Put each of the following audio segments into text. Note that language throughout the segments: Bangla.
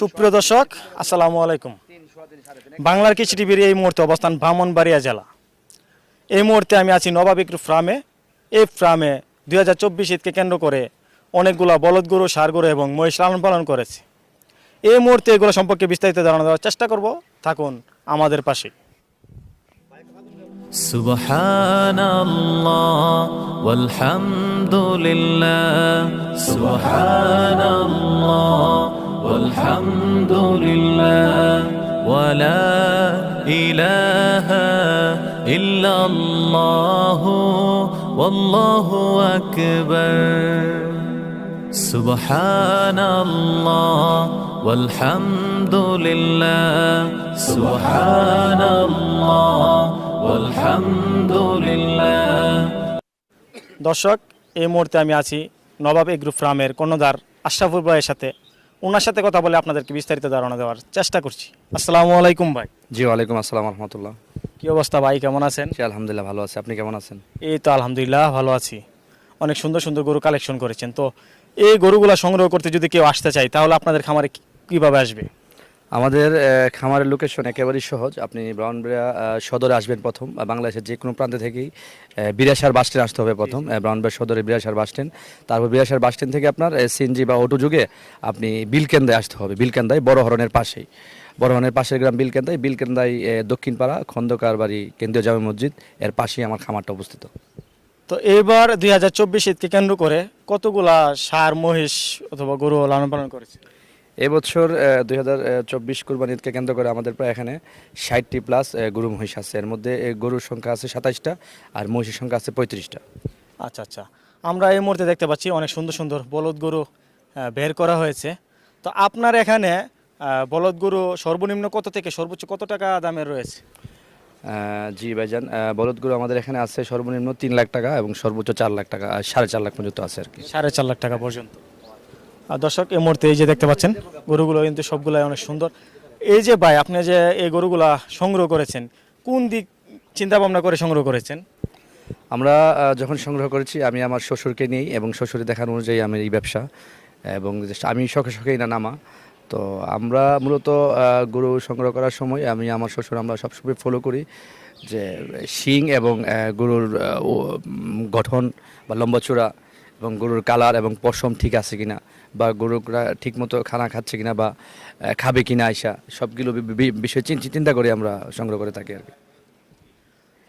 সুপ্রিয় দর্শক আসসালামু আলাইকুম বাংলার কৃষি টিভির এই মুহূর্তে অবস্থান ব্রাহ্মণবাড়িয়া জেলা এই মুহূর্তে আমি আছি নবাব ইকরু ফার্মে এই ফার্মে দুই হাজার চব্বিশ ঈদকে কেন্দ্র করে অনেকগুলো বলদ গরু সার গরু এবং মহিষ লালন পালন করেছে এই মুহূর্তে এগুলো সম্পর্কে বিস্তারিত জানানো দেওয়ার চেষ্টা করব থাকুন আমাদের পাশে سبحان الله والحمد لله سبحان الله والحمد لله ولا إله إلا الله والله أكبر سبحان الله والحمد لله سبحان الله والحمد لله দর্শক এই মুহূর্তে আমি আছি নবাব এগ্রু ফার্মের কর্ণধার আশরাফুল ভাইয়ের সাথে ওনার সাথে কথা বলে আপনাদেরকে বিস্তারিত ধারণা দেওয়ার চেষ্টা করছি। আসসালামু আলাইকুম ভাই। জি ওয়ালাইকুম আসসালাম রহমতুল্লাহ। কি অবস্থা ভাই কেমন আছেন? জি আলহামদুলিল্লাহ ভালো আছি। আপনি কেমন আছেন? এই তো আলহামদুলিল্লাহ ভালো আছি। অনেক সুন্দর সুন্দর গরু কালেকশন করেছেন। তো এই গরুগুলো সংগ্রহ করতে যদি কেউ আসতে চায় তাহলে আপনাদের খামারে কীভাবে কীভাবে আসবে? আমাদের খামারের লোকেশন একেবারেই সহজ। আপনি ব্রাউনবেড়িয়া আহ, সদরে আসবেন প্রথম বাংলাদেশের যে কোনো প্রান্ত থেকেই বিরাশার বাস স্ট্যান্ড আসতে হবে প্রথম আহ, ব্রাউনবেড়িয়া সদরে বিরাশার বাস স্ট্যান্ড। তারপর বিরাশার বাস স্ট্যান্ড থেকে আপনার সিএনজি বা অটো যুগে আপনি বিলকেন্দায় আসতে হবে। বিলকেন্দায় বড় হরনের পাশেই। বড় হরনের পাশের গ্রাম বিলকেন্দায় বিলকেন্দায় দক্ষিণপাড়া খন্দকার বাড়ি কেন্দ্রীয় জামে মসজিদ এর পাশেই আমার খামারটা অবস্থিত। তো এবার দুই হাজার চব্বিশ ঈদকে কেন্দ্র করে কতগুলা সার মহিষ অথবা গরু লালন পালন করেছে? এবছর দুই হাজার চব্বিশ কুরবানি ঈদকে কেন্দ্র করে আমাদের প্রায় এখানে ষাটটি প্লাস গরু মহিষ আছে। এর মধ্যে গরুর সংখ্যা আছে সাতাইশটা আর মহিষের সংখ্যা আছে পঁয়ত্রিশটা। আচ্ছা আচ্ছা। আমরা এই মুহূর্তে দেখতে পাচ্ছি অনেক সুন্দর সুন্দর বলদ গরু বের করা হয়েছে। তো আপনার এখানে বলদ গরু সর্বনিম্ন কত থেকে সর্বোচ্চ কত টাকা দামের রয়েছে? জি ভাইজান গরু আমাদের এখানে আছে সর্বনিম্ন তিন লাখ টাকা এবং সর্বোচ্চ চার লাখ টাকা সাড়ে চার লাখ পর্যন্ত আছে আর কি। সাড়ে চার লাখ টাকা পর্যন্ত। দর্শক, এই মুহূর্তে এই যে দেখতে পাচ্ছেন, গরুগুলো কিন্তু সবগুলাই অনেক সুন্দর। এই যে ভাই, আপনি যে এই গরুগুলা সংগ্রহ করেছেন, কোন দিক চিন্তা ভাবনা করে সংগ্রহ করেছেন? আমরা যখন সংগ্রহ করেছি, আমি আমার শ্বশুরকে নিয়েই এবং শ্বশুরে দেখার অনুযায়ী আমি এই ব্যবসা, এবং আমি শখে শখেই না নামা। তো আমরা মূলত গরু সংগ্রহ করার সময় আমি আমার শ্বশুর, আমরা সবসময় ফলো করি যে শিং এবং গরুর গঠন বা লম্বা চূড়া এবং গরুর কালার এবং পশম ঠিক আছে কিনা, বা গরুরা ঠিক মতো খানা খাচ্ছে কিনা, বা খাবে কিনা আইসা, সবগুলো বিষয় চিন- চিন্তা করে আমরা সংগ্রহ করে থাকি আর কি।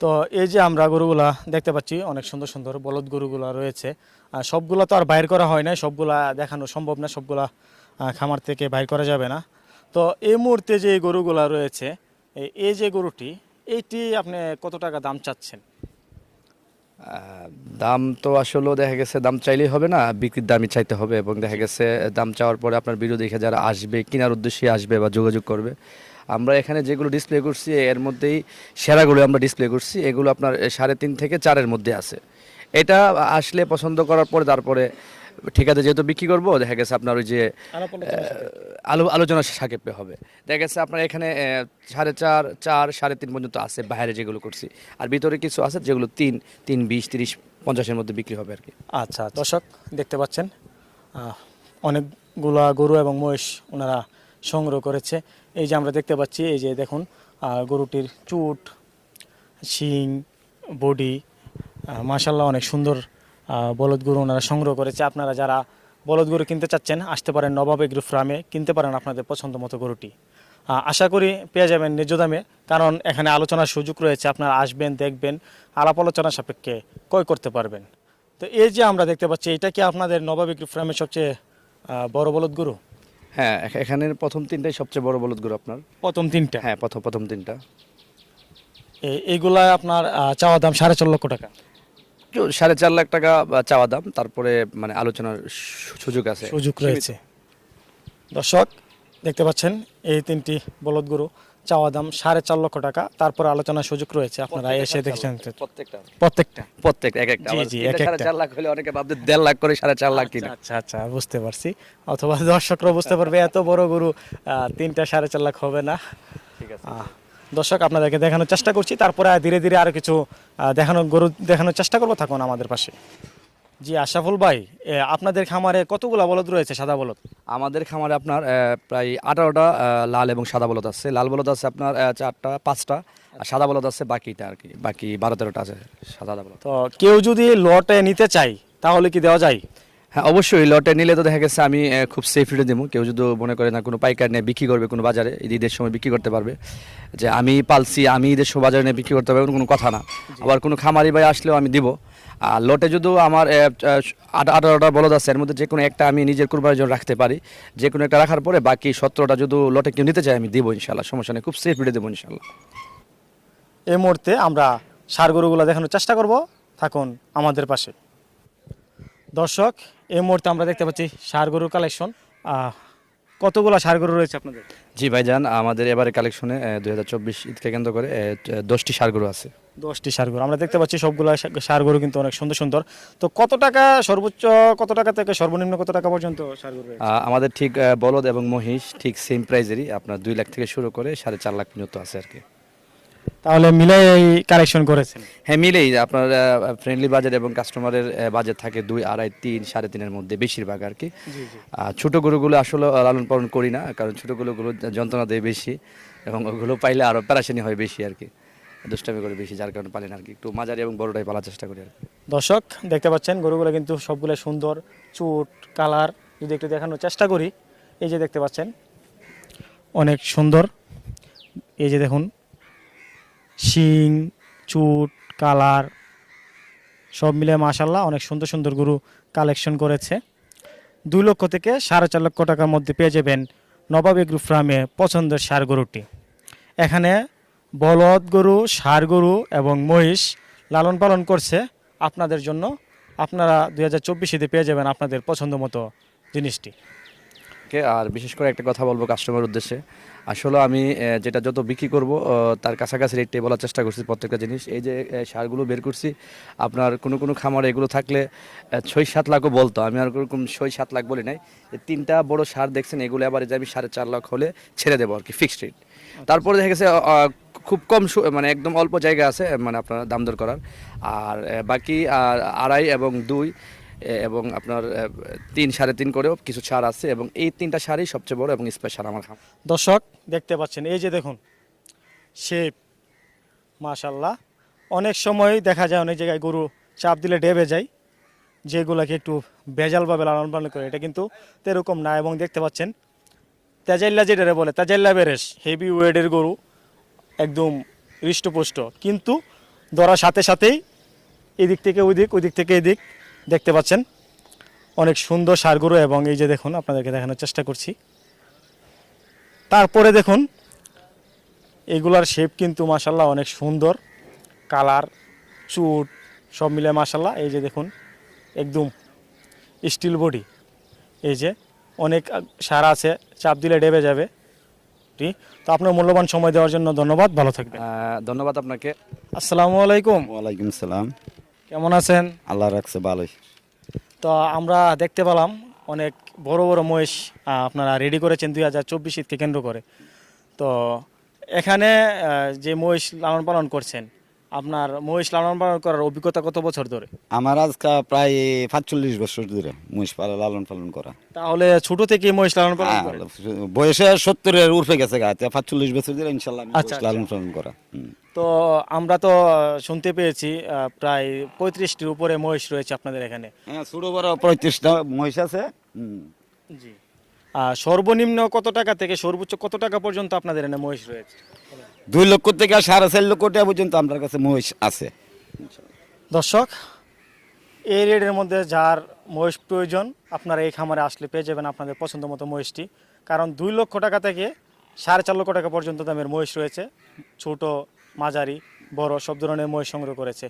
তো এই যে আমরা গরুগুলা দেখতে পাচ্ছি, অনেক সুন্দর সুন্দর বলদ গরুগুলা রয়েছে। সবগুলা তো আর বাইর করা হয় না সবগুলা দেখানো সম্ভব না, সবগুলা খামার থেকে বাইর করা যাবে না। তো এই মুহূর্তে যে গরুগুলা রয়েছে এই- যে গরুটি, এইটি আপনি কত টাকা দাম চাচ্ছেন? দাম তো আসলে দেখা গেছে দাম চাইলেই হবে না বিক্রির দামই চাইতে হবে এবং দেখা গেছে দাম চাওয়ার পরে আপনার ভিডিও দেখে যারা আসবে কেনার উদ্দেশ্যে আসবে বা যোগাযোগ করবে আমরা এখানে যেগুলো ডিসপ্লে করছি এর মধ্যেই সেরাগুলো আমরা ডিসপ্লে করছি এগুলো আপনার সাড়ে তিন থেকে চারের মধ্যে আছে। এটা আসলে পছন্দ করার পরে তারপরে ঠিকাতে যেহেতু বিক্রি করব দেখা গেছে আপনার ওই যে আলো আলোচনা সাকেপে হবে। দেখা গেছে আপনার এখানে সাড়ে চার চার সাড়ে তিন পর্যন্ত আছে বাইরে যেগুলো করছি। আর ভিতরে কিছু আছে যেগুলো তিন তিন বিশ তিরিশ পঞ্চাশের মধ্যে বিক্রি হবে আর কি। আচ্ছা দর্শক দেখতে পাচ্ছেন অনেকগুলা গরু এবং মহিষ ওনারা সংগ্রহ করেছে। এই যে আমরা দেখতে পাচ্ছি এই যে দেখুন গরুটির চুট শিং বডি মাশাল্লাহ অনেক সুন্দর বলদ গরু ওনারা সংগ্রহ করেছে। আপনারা যারা বলদ গরু কিনতে চাচ্ছেন আসতে পারেন নবাব এগ্রু ফার্মে কিনতে পারেন আপনাদের পছন্দ মতো গরুটি। আশা করি পেয়ে যাবেন ন্যায্য দামে কারণ এখানে আলোচনার সুযোগ রয়েছে আপনারা আসবেন দেখবেন আলাপ আলোচনা সাপেক্ষে ক্রয় করতে পারবেন। তো এই যে আমরা দেখতে পাচ্ছি এটা কি আপনাদের নবাব এগ্রু ফার্মের সবচেয়ে বড় বলদ গরু? হ্যাঁ এখ- এখানের প্রথম তিনটাই সবচেয়ে বড় বলদ গরু আপনার। প্রথম তিনটা? হ্যাঁ প্রথম প্রথম তিনটা। এইগুলা আপনার চাওয়া দাম সাড়ে চার লক্ষ টাকা। সাড়ে চার লাখ টাকা চাওয়া দাম। তারপরে মানে আলোচনার সুযোগ আছে। সুযোগ রয়েছে। দর্শক দেখতে পাচ্ছেন এই তিনটি বলদ গরু চাওয়া দাম সাড়ে চার লক্ষ টাকা। তারপর আলোচনার সুযোগ রয়েছে আপনারা এসে দেখছেন। প্রত্যেকটা। প্রত্যেকটা। প্রত্যেকটা এক একটা। জি, জি, এক একটা। চার লাখ হলে অনেকে ভাবতে দেড় লাখ করে সাড়ে চার লাখ কিনা। আচ্ছা আচ্ছা বুঝতে পারছি। অথবা দর্শকরা বুঝতে পারবে এত বড় গরু তিনটা সাড়ে চার লাখ হবে না। ঠিক আছে। দর্শক আপনাদেরকে দেখানোর চেষ্টা করছি। তারপরে ধীরে ধীরে আরও কিছু দেখানো গরু দেখানোর চেষ্টা করব। থাকুন আমাদের পাশে। জি আশাফুল ভাই আপনাদের খামারে কতগুলো বলদ রয়েছে সাদা বলদ? আমাদের খামারে আপনার প্রায় আঠারোটা লাল এবং সাদা বলদ আছে। লাল বলদ আছে আপনার চারটা পাঁচটা। আর সাদা বলদ আছে বাকিটা আর কি বাকি বারো তেরোটা আছে সাদা বলদ। তো কেউ যদি লটে নিতে চাই তাহলে কি দেওয়া যায়? হ্যাঁ অবশ্যই লটে নিলে তো দেখা গেছে আমি খুব সেফ রেটে দেবো কেউ যদি মনে করে না কোনো পাইকার নিয়ে বিক্রি করবে কোনো বাজারে ঈদের সময় বিক্রি করতে পারবে। যে আমি পালছি আমি ঈদের সময় বাজারে নিয়ে বিক্রি করতে পারব কোনো কথা না। আবার কোনো খামারি ভাই আসলেও আমি দিব। আর লটে যদিও আমার আঠারোটা বলদ আছে এর মধ্যে যে কোনো একটা আমি নিজের কুরবানির জন্য রাখতে পারি। যে কোনো একটা রাখার পরে বাকি সতেরোটা যদি লটে কেউ নিতে চায় আমি দিব ইনশাল্লাহ সমস্যা নেই খুব সেফ রেটে দেবো ইনশাল্লাহ। এই মুহূর্তে আমরা সার গরুগুলো দেখানোর চেষ্টা করব। থাকুন আমাদের পাশে। দর্শক এই মুহূর্তে আমরা দেখতে পাচ্ছি সার গরুর কালেকশন কতগুলো সার গরু রয়েছে আপনাদের? জি ভাইজান আমাদের এবারে কালেকশনে দুই হাজার চব্বিশ ঈদকে কেন্দ্র করে দশটি সারগুলো আছে। দশটি সার গরু আমরা দেখতে পাচ্ছি সবগুলো সার গরু কিন্তু অনেক সুন্দর সুন্দর। তো কত টাকা সর্বোচ্চ কত টাকা থেকে সর্বনিম্ন কত টাকা পর্যন্ত সার গরু আমাদের ঠিক বলদ এবং মহিষ ঠিক সেম প্রাইজেরই আপনার দুই লাখ থেকে শুরু করে সাড়ে চার লাখ পর্যন্ত আছে আর কি। তাহলে মিলে এই কালেকশন করেছেন। হ্যাঁ মিলেই। আপনার ফ্রেন্ডলি বাজেট এবং কাস্টমারের বাজেট থাকে দুই আড়াই তিন সাড়ে তিনের মধ্যে বেশিরভাগ আর কি। আর ছোট গরুগুলো আসলে লালন পালন করি না কারণ ছোট গরুগুলো যন্ত্রণা দেয় বেশি এবং ওগুলো পাইলে আরও প্যারাশানি হয় বেশি আর কি। দুষ্টামি করে বেশি যার কারণে পালি না আর কি। একটু মাঝারি এবং বড়টাই পালার চেষ্টা করি আর কি। দর্শক দেখতে পাচ্ছেন গরুগুলো কিন্তু সবগুলো সুন্দর চুট কালার যদি একটু দেখানোর চেষ্টা করি এই যে দেখতে পাচ্ছেন অনেক সুন্দর। এই যে দেখুন শিং, চুট, কালার, সব মিলে মাশাল্লাহ অনেক সুন্দর সুন্দর গরু কালেকশন করেছে। দুই লক্ষ থেকে সাড়ে চার লক্ষ টাকার মধ্যে পেয়ে যাবেন নবাব এগ্রু ফার্মে পছন্দের সার গরুটি। এখানে বলদ গরু, ষাঁড় গরু এবং মহিষ লালন পালন করছে আপনাদের জন্য। আপনারা দুই হাজার চব্বিশে পেয়ে যাবেন আপনাদের পছন্দ মতো জিনিসটি। আর বিশেষ করে একটা কথা বলব কাস্টমার উদ্দেশ্যে। আসলে আমি যেটা যত বিক্রি করব তার কাছাকাছি রেটে বলার চেষ্টা করছি প্রত্যেকটা জিনিস। এই যে সারগুলো বের করছি আপনার কোনো কোনো খামারে এগুলো থাকলে ছয় সাত লাখও বলতো। আমি আর ওরকম ছয় সাত লাখ বলি নাই। তিনটা বড় সার দেখছেন এগুলো আবার যে আমি সাড়ে চার লাখ হলে ছেড়ে দেবো আর কি ফিক্সড রেট তারপরে দেখা গেছে খুব কম মানে একদম অল্প জায়গা আছে মানে আপনার দাম দর করার। আর বাকি আড়াই এবং দুই এবং আপনার তিন সাড়ে তিন করেও কিছু ছাড় আছে এবং এই তিনটা শাড়ি সবচেয়ে বড় এবং স্পেশাল আমার খাম দর্শক, দেখতে পাচ্ছেন, এই যে দেখুন শেপ মাশাল্লাহ অনেক সময় দেখা যায় অনেক জায়গায় গরু চাপ দিলে ডেবে যায়, যেগুলোকে একটু ভেজালভাবে লালন পালন করে। এটা কিন্তু এরকম না এবং দেখতে পাচ্ছেন, তেজাইল্লা যেটা বলে, তেজাইল্লা বেরেস হেভি ওয়েডের গরু, একদম হৃষ্টপুষ্ট। কিন্তু ধরার সাথে সাথেই এদিক থেকে ওই দিক ওই দিক থেকে এদিক দেখতে পাচ্ছেন। অনেক সুন্দর সারগুরু এবং এই যে দেখুন আপনাদেরকে দেখানোর চেষ্টা করছি। তারপরে দেখুন এগুলার শেপ কিন্তু মাসাল্লাহ অনেক সুন্দর। কালার চুট সব মিলে মাসাল্লাহ এই যে দেখুন একদম স্টিল বডি এই যে অনেক সার আছে চাপ দিলে ডেবে যাবে। তো আপনার মূল্যবান সময় দেওয়ার জন্য ধন্যবাদ। ভালো থাকবেন। আহ, ধন্যবাদ আপনাকে। আসসালামু আলাইকুম। ওয়ালাইকুম সালাম। কেমন আছেন? আল্লাহ রাখছে ভালোই। তো আমরা দেখতে পেলাম অনেক বড় বড় মহিষ আপনারা রেডি করেছেন দুই হাজার চব্বিশ ঈদকে কেন্দ্র করে। তো এখানে যে মহিষ লালন পালন করছেন আপনার মহিষ লালন পালন করার অভিজ্ঞতা কত বছর ধরে? আমার আজকে প্রায় পাঁচচল্লিশ বছর ধরে মহিষ পালন লালন পালন করা। তাহলে ছোট থেকে মহিষ লালন পালন হ্যাঁ, করেন? বয়সে সত্তরের উর্ফে গেছে গা পাঁচচল্লিশ বছর ধরে ইনশাল্লাহ আমি আচ্ছা, মহিষ লালন পালন করা হুম। তো আমরা তো শুনতে পেয়েছি আহ, প্রায় পঁয়ত্রিশটির উপরে মহিষ রয়েছে আপনাদের এখানে। হ্যাঁ ছোট বড় পঁয়ত্রিশটা মহিষ আছে হুম। জি। সর্বনিম্ন কত টাকা থেকে সর্বোচ্চ কত টাকা পর্যন্ত আপনাদের এখানে মহিষ রয়েছে? দুই লক্ষ থেকে সাড়ে চার লক্ষ টাকা পর্যন্ত আপনার কাছে মহিষ আছে। দর্শক এই রেডের মধ্যে যার মহিষ প্রয়োজন আপনারা এই খামারে আসলে পেয়ে যাবেন আপনাদের পছন্দ মতো মহিষটি। কারণ দুই লক্ষ টাকা থেকে সাড়ে চার লক্ষ টাকা পর্যন্ত দামের মহিষ রয়েছে। ছোট মাঝারি বড় সব ধরনের মহিষ সংগ্রহ করেছে।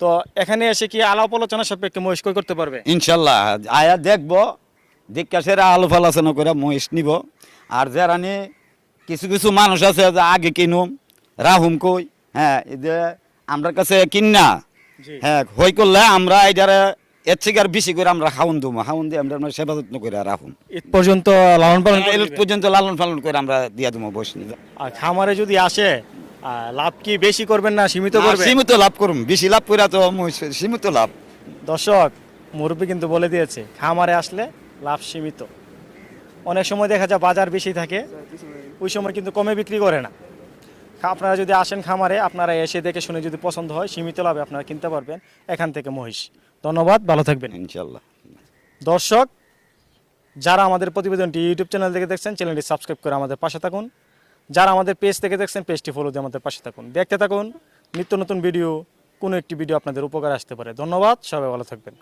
তো এখানে এসে কি আলাপ আলোচনা সাপেক্ষে মহিষ ক্রয় করতে পারবে? ইনশাল্লাহ আয়া দেখব দেখা সেরা আলো ফালাচনা করে মহিষ নিব। আর যারা নি কিছু কিছু মানুষ আছে যে আগে কিনুম রাহুম কই হ্যাঁ যে আমার কাছে কিন্না জি। হ্যাঁ হই করলে আমরা এটারে এর থেকে আর বেশি করে আমরা খাউন দেবো। খাউন দিয়ে আমরা আমরা সেবা যত্ন করে রাখুন ঈদ পর্যন্ত লালন পালন করে পর্যন্ত লালন পালন করে আমরা দিয়া দেবো বসে নিয়ে আর খামারে যদি আসে লাভ কি বেশি করবেন না সীমিত করবেন? সীমিত লাভ করুন বেশি লাভ করে তো সীমিত লাভ। দর্শক মুরব্বী কিন্তু বলে দিয়েছে খামারে আসলে লাভ সীমিত। অনেক সময় দেখা যায় বাজার বেশি থাকে ওই সময় কিন্তু কমে বিক্রি করে না। আপনারা যদি আসেন খামারে আপনারা এসে দেখে শুনে যদি পছন্দ হয় সীমিত লাভে আপনারা কিনতে পারবেন এখান থেকে মহিষ। ধন্যবাদ ভালো থাকবেন। ইনশাল্লাহ দর্শক যারা আমাদের প্রতিবেদনটি ইউটিউব চ্যানেল থেকে দেখছেন চ্যানেলটি সাবস্ক্রাইব করে আমাদের পাশে থাকুন। যারা আমাদের পেজ থেকে দেখছেন পেজটি ফলো দিয়ে আমাদের পাশে থাকুন। দেখতে থাকুন নিত্য নতুন ভিডিও কোনো একটি ভিডিও আপনাদের উপকার আসতে পারে। ধন্যবাদ সবাই ভালো থাকবেন।